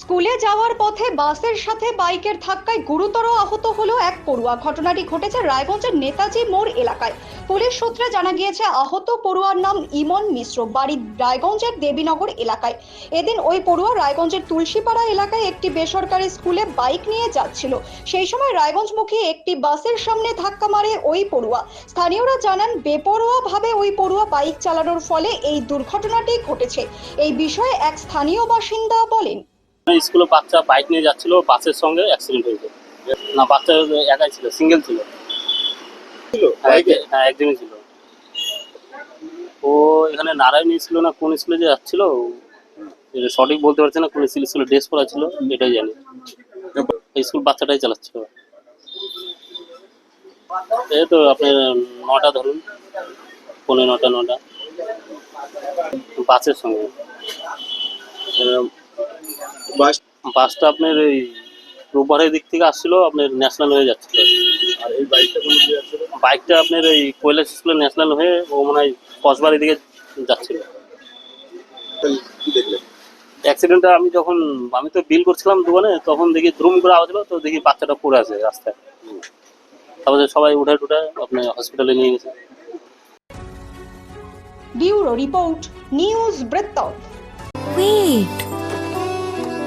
স্কুলে যাওয়ার পথে বাসের সাথে বাইকের ধাক্কায় গুরুতর আহত হলো এক পড়ুয়া। ঘটনাটি ঘটেছে রায়গঞ্জের নেতাজি মোড় এলাকায়। পুলিশ সূত্রে জানা গিয়েছে, আহত পড়ুয়ার নাম ইমন মিশ্র, বাড়ি রায়গঞ্জের দেবীনগর এলাকায়। এদিন ওই পড়ুয়া রায়গঞ্জের তুলসীপাড়া এলাকায় একটি বেসরকারি স্কুলে বাইক নিয়ে যাচ্ছিল। সেই সময় রায়গঞ্জমুখী একটি বাসের সামনে ধাক্কা মারে ওই পড়ুয়া। স্থানীয়রা জানান, বেপরোয়াভাবে ওই পড়ুয়া বাইক চালানোর ফলে এই দুর্ঘটনাটি ঘটেছে। এই বিষয়ে এক স্থানীয় বাসিন্দা বলেন। স্কুলে বাচ্চা বাইক নিয়ে যাচ্ছিল বাসের সঙ্গে অ্যাক্সিডেন্ট হয়েছে না বাচ্চা একাই ছিল সিঙ্গেল ছিল। হ্যাঁ, বাইকে? এক- হ্যাঁ ছিল। ও এখানে নারায়ণ ছিল না কোন স্কুলে যে যাচ্ছিল? এটা সঠিক বলতে পারছি না কোন স্কুল স্কুলে ড্রেস পরা ছিল এটাই জানি। স্কুল বাচ্চাটাই চালাচ্ছিল এই তো আপনার নটা ধরুন পনেরো নটা নটা। বাসের সঙ্গে। বাস বাসটা আপনার ওই রোববারের দিক থেকে আসছিল আপনার ন্যাশনাল হয়ে যাচ্ছিল। আর এই বাইকটা কোন দিকে যাচ্ছিল? বাইকটা আপনার ওই কৈলাস স্কুলে ন্যাশনাল হয়ে ও মনে হয় কসবাড়ির দিকে যাচ্ছিল। কি দেখলেন? অ্যাক্সিডেন্টটা আমি যখন আমি তো বিল করছিলাম দোকানে তখন দেখি দ্রুম করে আওয়াজ হলো তো দেখি বাচ্চাটা পড়ে আছে রাস্তায়। তারপরে সবাই উঠে টুটে আপনার হসপিটালে নিয়ে গেছে। ব্যুরো রিপোর্ট নিউজ বৃত্তান্ত Wait.